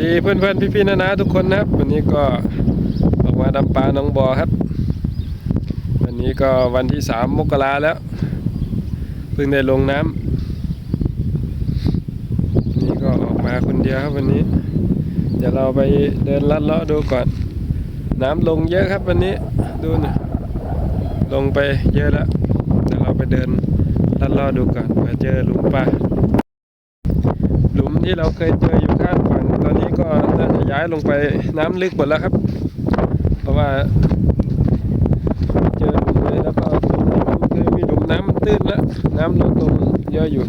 ดีเพื่อนเพื่อนพี่พี่ๆนะนะทุกคนนะครับ วันนี้ก็ออกมาดำปลาหน้องบอครับ วันนี้ก็วันที่สามมกราแล้วเพิ่งได้ลงน้ำนี่ก็ออกมาคนเดียวครับวันนี้ เดี๋ยวเราไปเดินลัดเลาะดูก่อน น้ำลงเยอะครับวันนี้ดูนะลงไปเยอะแล้วเดี๋ยวเราไปเดินลัดเลาะดูก่อนเผื่อเจอหลุมปลาหลุมที่เราเคยเจอ ก็น่าจะย้ายลงไปน้ำลึกหมดแล้วครับ เพราะว่าเจอหลุมเลยแล้วก็ตรงนี้มันเคยมีหลุมน้ำมันตื้นแล้วน้ำลดลงเยอะอยู่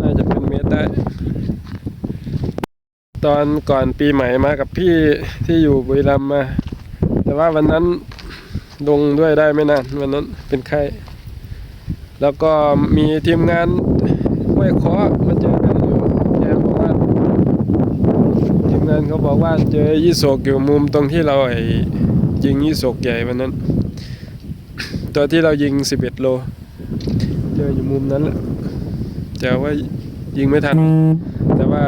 น่าจะเป็นเมตรได้ ตอนก่อนปีใหม่มากับพี่ที่อยู่บุรีรัมย์มา แต่ว่าวันนั้นลงด้วยได้ไม่นานวันนั้นเป็นไข้แล้วก็มีทีมงานห้วยเคาะมาเจอกันอยู่แกบอกว่าทีมงานเขาบอก ว่าเจอยี่โศกอยู่มุมตรงที่เราไอ้ยิงยี่โศกใหญ่วันนั้น ตัวที่เรายิง11โล เจออยู่มุมนั้นแหละแต่ว่ายิงไม่ทัน แต่ว่า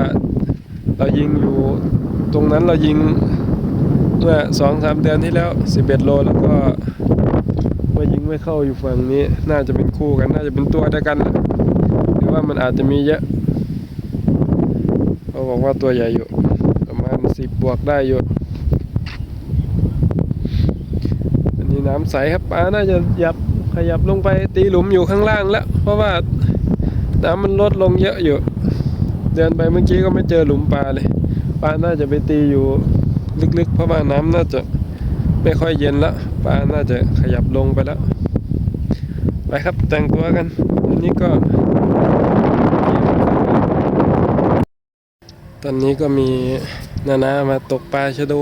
เรายิงอยู่ตรงนั้นเรายิงเมื่อสองสามเดือนที่แล้ว11โลแล้วก็มายิงไม่เข้าอยู่ฝั่งนี้ น่าจะเป็นคู่กัน น่าจะเป็นตัวเดียวกันหรือว่ามันอาจจะมีเยอะเขาบอกว่าตัวใหญ่อยู่ สิบบวกได้อยู่ อันนี้น้ำใสครับปลาน่าจะยับขยับลงไปตีหลุมอยู่ข้างล่างแล้ว เพราะว่าน้ำมันลดลงเยอะอยู่ เดินไปเมื่อกี้ก็ไม่เจอหลุมปลาเลยปลาน่าจะไปตีอยู่ลึกๆ เพราะว่าน้ำน่าจะไม่ค่อยเย็นแล้วปลาน่าจะขยับลงไปแล้ว ไปครับแต่งตัวกัน อันนี้ก็ ตอนนี้ก็มีนานามาตกปลาชะโด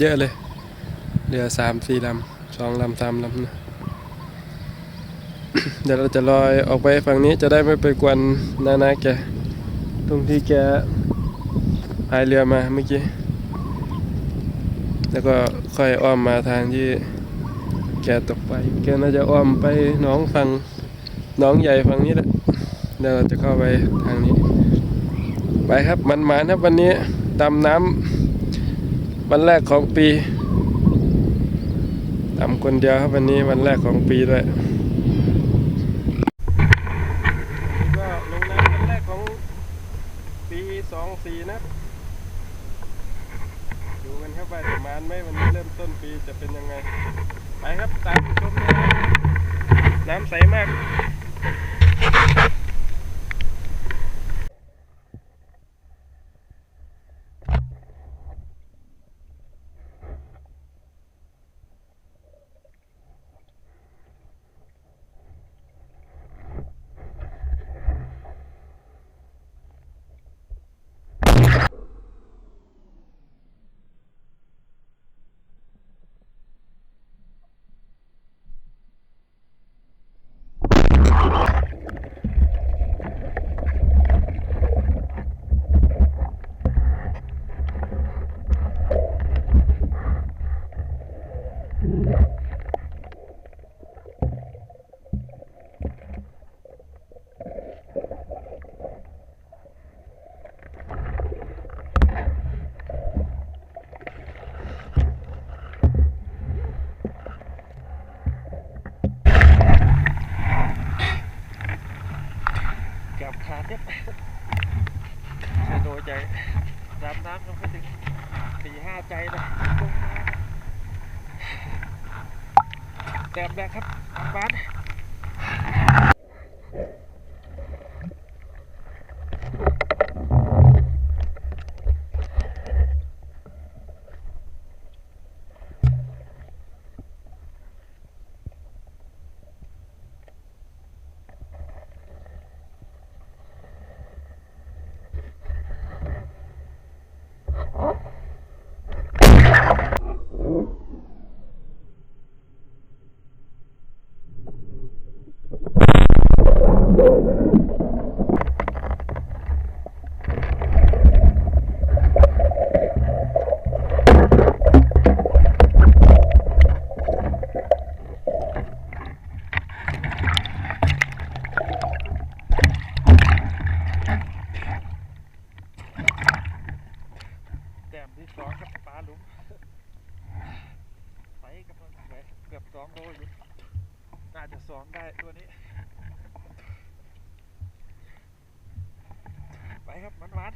เยอะเลย เรือสามสี่ลำสองลำสามลำนะเดี๋ยวเราจะลอยออกไปฝั่งนี้จะได้ไม่ไปกวนนานาแก ตรงที่แกพายเรือมาเมื่อกี้ แล้วก็ค่อยอ้อมมาทางที่แกตกไปแกน่าจะอ้อมไปน้องฝั่งน้องใหญ่ฝั่งนี้แหละเดี๋ยวเราจะเข้าไปทางนี้ ไปครับมันมาครับวันนี้ดำน้ำวันแรกของปีดำคนเดียวครับวันนี้วันแรกของปีด้วยก็ลงน้ำวันแรกของปีสองสี่นะดูกันครับว่าจะมานไหมวันนี้เริ่มต้นปีจะเป็นยังไง ไปครับตามชมเลยน้ำใสมาก กับขาดเนี่ยเสียโดยใจดำน้ำลงไปถึงสี่ห้าใจเลยลงมา แบบกครับ ได้ตัวนี้ ไปครับมันหวาน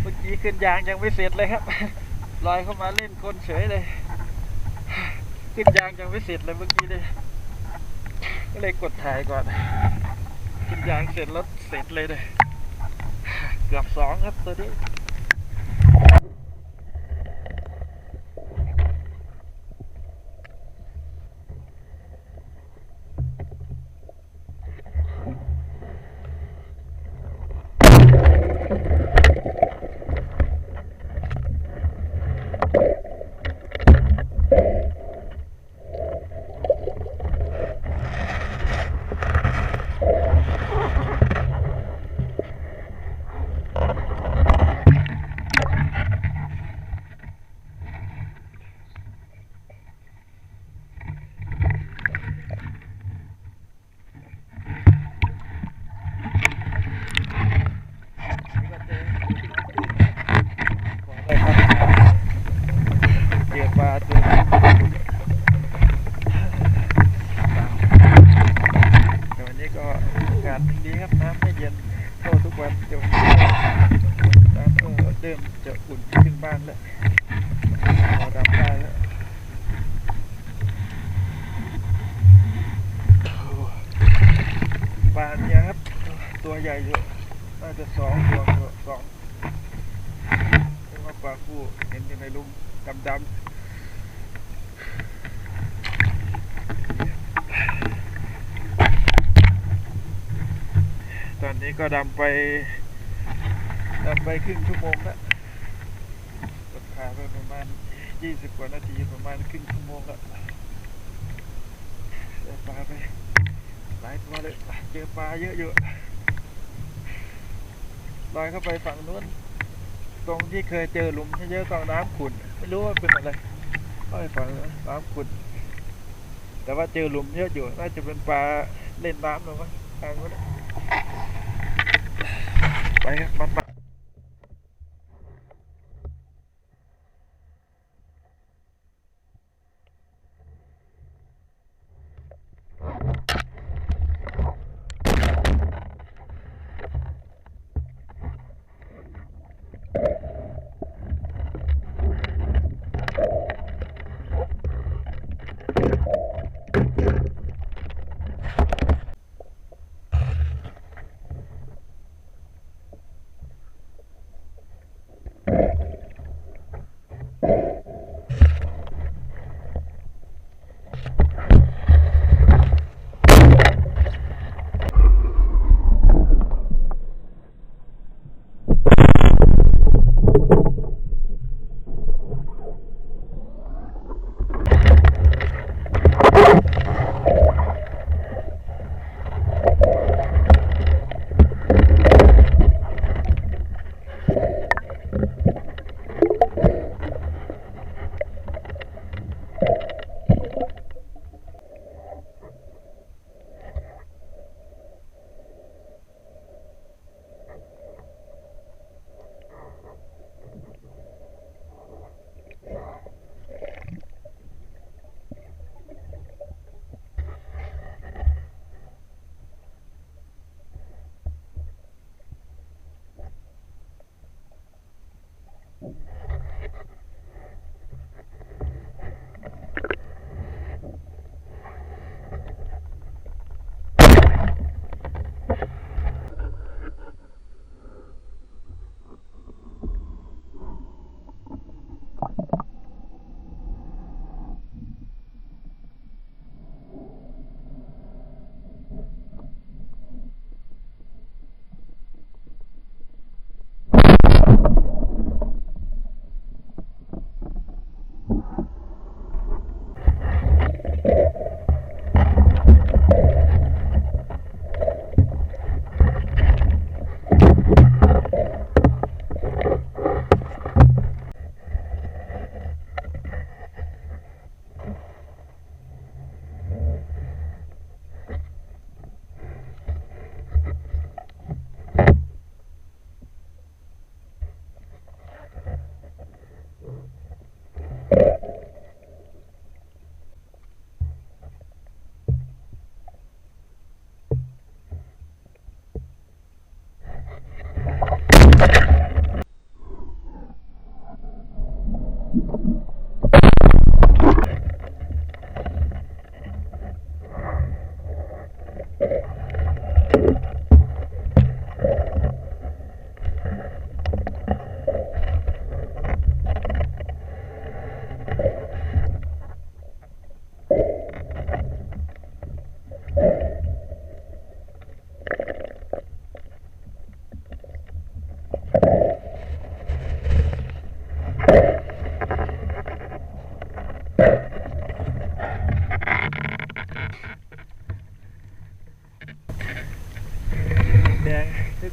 เมื่อกี้ ขึ้นยางยังไม่เสร็จเลยครับลอยเข้ามาเล่นคนเฉยเลย ขึ้นยางยังไม่เสร็จเลยเมื่อกี้เลยก็เลยกดถ่ายก่อน ขึ้นยางเสร็จแล้วเสร็จเลยเลยเกือบสองครับตัวนี้ก็เจอขอได้ครับเกียร์ปลาเจอแต่วันนี้ก็อากาศดีครับน้ำไม่เย็นเข้าทุกวันเดี๋ยวน้ำก็ เริ่มจะอุ่นขึ้นบ้านแล้วพอดำได้แล้วปลาเนี่ยครับ ตัวใหญ่อยู่น่าจะสองตัวตัวสองเรียกว่าปลาคู่เห็นอยู่ในลุมดำๆตอนนี้ก็ดำไป ดำไปครึ่งชั่วโมงแล้วกดขาไปประมาณยี่สิบกว่านาทีประมาณครึ่งชั่วโมงแล้วได้ปลาไปหลายตัวเลยเจอปลาเยอะอยู่ลอยเข้าไปฝั่งนู้น ตรงที่เคยเจอหลุมเยอะๆก็น้ำขุ่นไม่รู้ว่าเป็นอะไรลอยฝั่งน้ำขุ่นแต่ว่าเจอหลุมเยอะอยู่ น่าจะเป็นปลาเล่นน้ำหรือมั้งทางนู้นไปครับ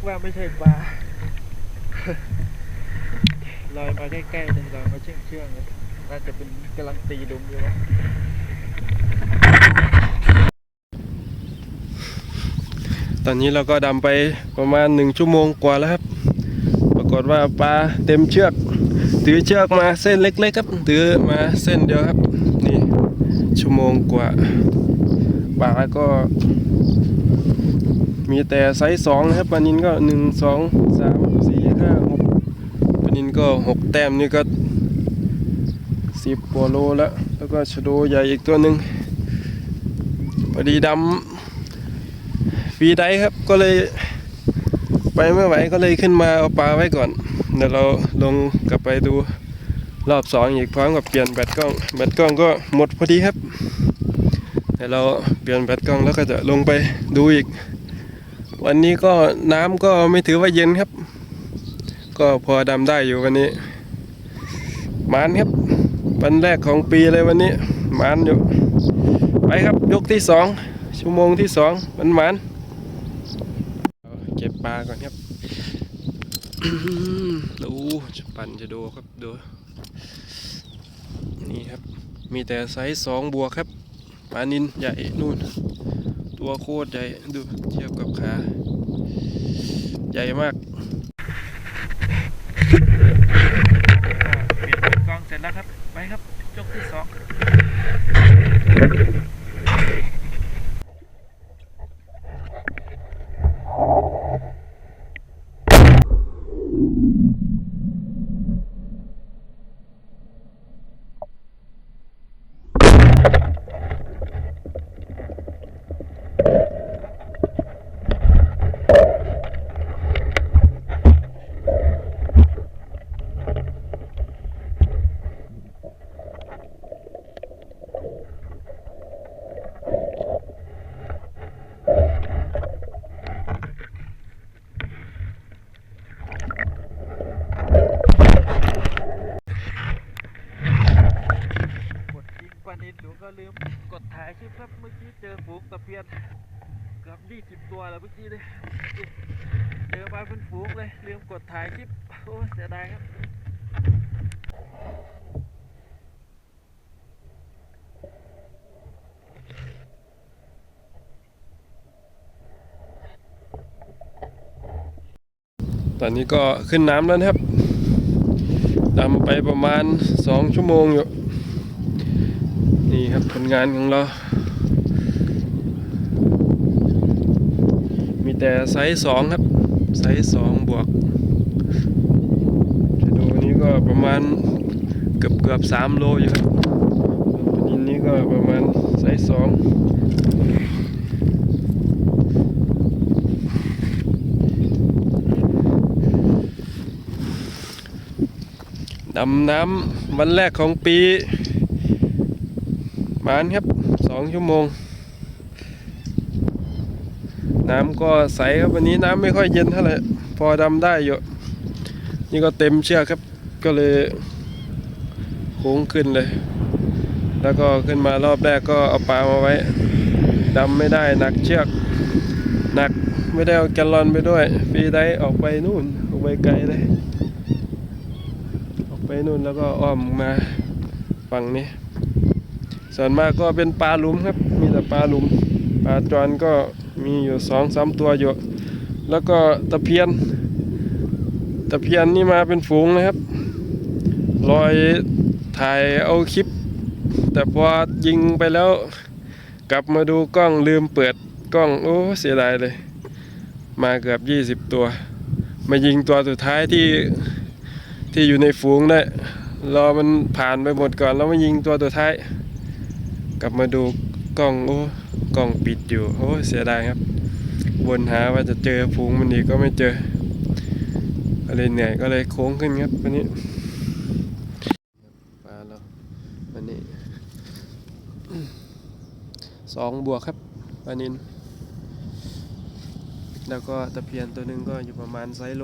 กว่าไม่ใช่ปลาลอยมาใกล้ๆเลยลอยมาเชื่องเชื่องเลยน่าจะเป็นกำลังตีดุมอยู่นะตอนนี้เราก็ดำไปประมาณหนึ่งชั่วโมงกว่าแล้วครับ ปรากฏว่าปลาเต็มเชือก ถือเชือกมาเส้นเล็กๆครับ ถือมาเส้นเดียวครับ นี่ชั่วโมงกว่าปลาก็ มีแต่ไซส์สองนะครับปลานินก็หนึ่งสองสามสี่ห้าหกปลานินก็หกแต้มนี่ก็สิบกว่าโลแล้วแล้วก็ชโดใหญ่อีกตัวหนึ่งพอดีดำฟีไดฟ์ครับก็เลยไปไม่ไหวก็เลยขึ้นมาเอาปลาไว้ก่อนเดี๋ยวเราลงกลับไปดูรอบสองอีกพร้อมกับเปลี่ยนแบตกล้องแบตกล้องก็หมดพอดีครับเดี๋ยวเราเปลี่ยนแบตกล้องแล้วก็จะลงไปดูอีก วันนี้ก็น้ำก็ไม่ถือว่าเย็นครับ ก็พอดำได้อยู่วันนี้มานครับวันแรกของปีเลยวันนี้มานอยู่ ไปครับยกที่สองชั่วโมงที่สองมันมันเอาเก็บปลาก่อนครับดูจะปั่นจะดูครับดูนี่ครับ มีแต่ไซส์สองบวกครับปลานินใหญ่นู่น ตัวโคตรใหญ่ ดูเทียบกับขา ใหญ่มากเปลี่ยนกล้องเสร็จแล้วครับ ไปครับยกที่สอง กดยิงปา นูก็ลืมกดถ่ายคลิปครับเมื่อกี้เจอฝูงตะเพียนเกือบยี่สิบตัวแล้วเมื่อกี้เลยเจอมาเป็นฝูงเลยลืมกดถ่ายคลิปโอ้เสียดายครับตอนนี้ก็ขึ้นน้ำแล้วนะครับดำไปประมาณสองชั่วโมงอยู่ นี่ครับผลงานของเรา มีแต่ไซส์สองครับ ไซส์สองบวกจะดูนี้ก็ประมาณเกือบเกือบสามโลอยู่ครับปนินนี้ก็ประมาณไซส์สองดำน้ำวันแรกของปี มานครับสองชั่วโมง น้ำก็ใสครับวันนี้น้ำไม่ค่อยเย็นเท่าไหร่พอดำได้อยู่นี่ก็เต็มเชือกครับก็เลยโค้งขึ้นเลย แล้วก็ขึ้นมารอบแรกก็เอาปลามาไว้ดำไม่ได้หนักเชือกหนักไม่ได้เอาแกลลอนไปด้วยฟีได้ออกไปนู่นออกไปไกลเลยออกไปนู่นแล้วก็อ้อมมาฝั่งนี้ ส่วนมากก็เป็นปลาหลุมครับ มีแต่ปลาหลุม ปลาจอนก็มีอยู่สองสามตัวอยู่ แล้วก็ตะเพียน ตะเพียนนี่มาเป็นฝูงนะครับ ลอยถ่ายเอาคลิป แต่พอยิงไปแล้ว กลับมาดูกล้องลืมเปิดกล้อง โอ้เสียดายเลย มาเกือบยี่สิบตัว มายิงตัวสุดท้ายที่ที่อยู่ในฝูงได้รอมันผ่านไปหมดก่อนแล้วมายิงตัวตัวท้าย กลับมาดูกล้องโอ้กล้องปิดอยู่โอ้เสียดายครับวนหาว่าจะเจอฝูงมันอีกก็ไม่เจอก็เลยเหนื่อยก็เลยโค้งขึ้นครับวันนี้ปลาเราวันนี้สองบวกครับปลานินแล้วก็ตะเพียนตัวหนึ่งก็อยู่ประมาณไซโล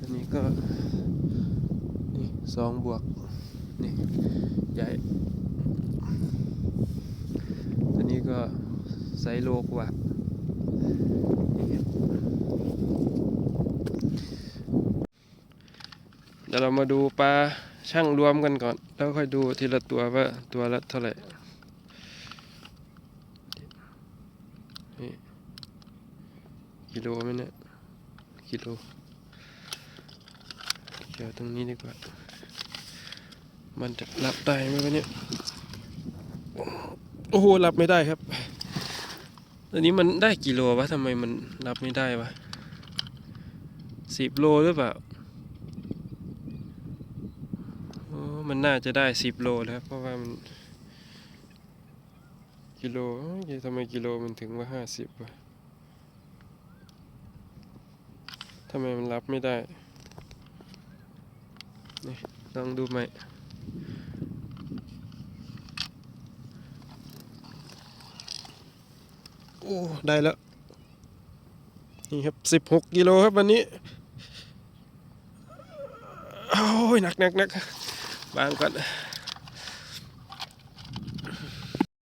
อันนี้ก็นี่สองบวก นี่ใหญ่อันนี้ก็ไซโลกว่าเดี๋ยวเรามาดูปลาช่างรวมกันก่อน แล้วค่อยดูทีละตัวว่าตัวละเท่าไหร่นี่กิโลไหมเนี่ยกิโลเกี่ยวตรงนี้ดีกว่า มันจะรับได้ไหมวะเนี่ยโอ้โหรับไม่ได้ครับอันนี้มันได้กี่โลวะทำไมมันรับไม่ได้วะสิบโลหรือเปล่าโอ้มันน่าจะได้สิบโลแล้วครับ เพราะว่ามันกิโลทำไมกิโลมันถึงว่าห้าสิบวะทำไมมันรับไม่ได้ นี่ลองดูไหม โอ้ได้แล้ว นี่ครับสิบหกกิโลครับวันนี้ โอ้ยหนักหนักหนักบางก่อน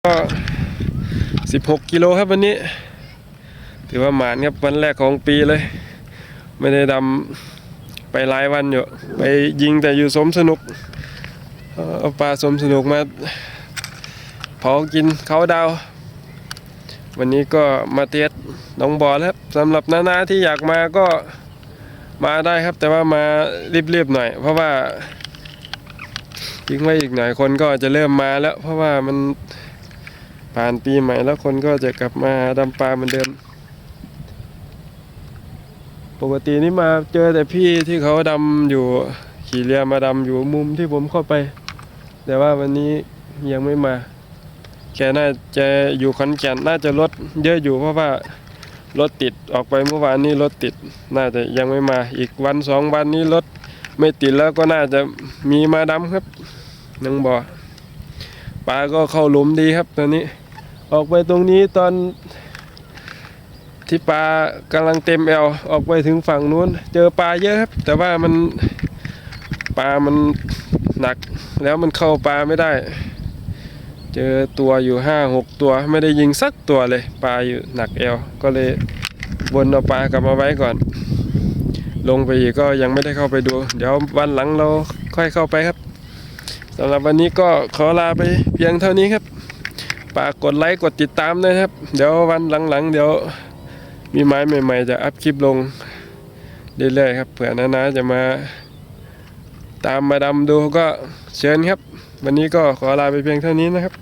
ก็สิบหกกิโลครับวันนี้ ถือว่าหมานครับวันแรกของปีเลย ไม่ได้ดำไปหลายวันอยู่ ไปยิงแต่อยู่สมสนุก เอาปลาสมสนุกมาเผากินเขาดาว วันนี้ก็มาเทสหน้องบอลครับสำหรับนาๆที่อยากมาก็มาได้ครับ แต่ว่ามารีบๆหน่อย เพราะว่าทิ้งไว้อีกหน่อยคนก็จะเริ่มมาแล้ว เพราะว่ามันผ่านปีใหม่แล้วคนก็จะกลับมาดำปลาเหมือนเดิม ปกตินี่มาเจอแต่พี่ที่เขาดำอยู่ขี่เรือมาดำอยู่มุมที่ผมเข้าไป แต่ว่าวันนี้ยังไม่มา แกน่าจะอยู่ขอนแก่นน่าจะรถเยอะอยู่เพราะว่ารถติดออกไปเมื่อวานนี้รถติด น่าจะยังไม่มาอีกวันสองวันนี้รถไม่ติดแล้วก็น่าจะมีมาดำครับนังบ่อปลาก็เข้าหลุมดีครับตอนนี้ ออกไปตรงนี้ตอนที่ปลากำลังเต็มแอวออกไปถึงฝั่งนู้น เจอปลาเยอะครับ แต่ว่ามันปลามันหนักแล้วมันเข้าปลาไม่ได้ เจอตัวอยู่ห้าหกตัวไม่ได้ยิงสักตัวเลยปลาอยู่หนักแอวก็เลยวนเอาปลากลับมาไว้ก่อน ลงไปอีกก็ยังไม่ได้เข้าไปดู เดี๋ยววันหลังเราค่อยเข้าไปครับสำหรับวันนี้ก็ขอลาไปเพียงเท่านี้ครับฝากกดไลค์กดติดตามด้วยนะครับ เดี๋ยววันหลังๆ เดี๋ยวมีไม้ใหม่ ๆ จะอัพคลิปลงเรื่อยๆครับเผื่อนาๆจะมาตามมาดำดูก็เชิญครับ วันนี้ก็ขอลาไปเพียงเท่านี้นะครับ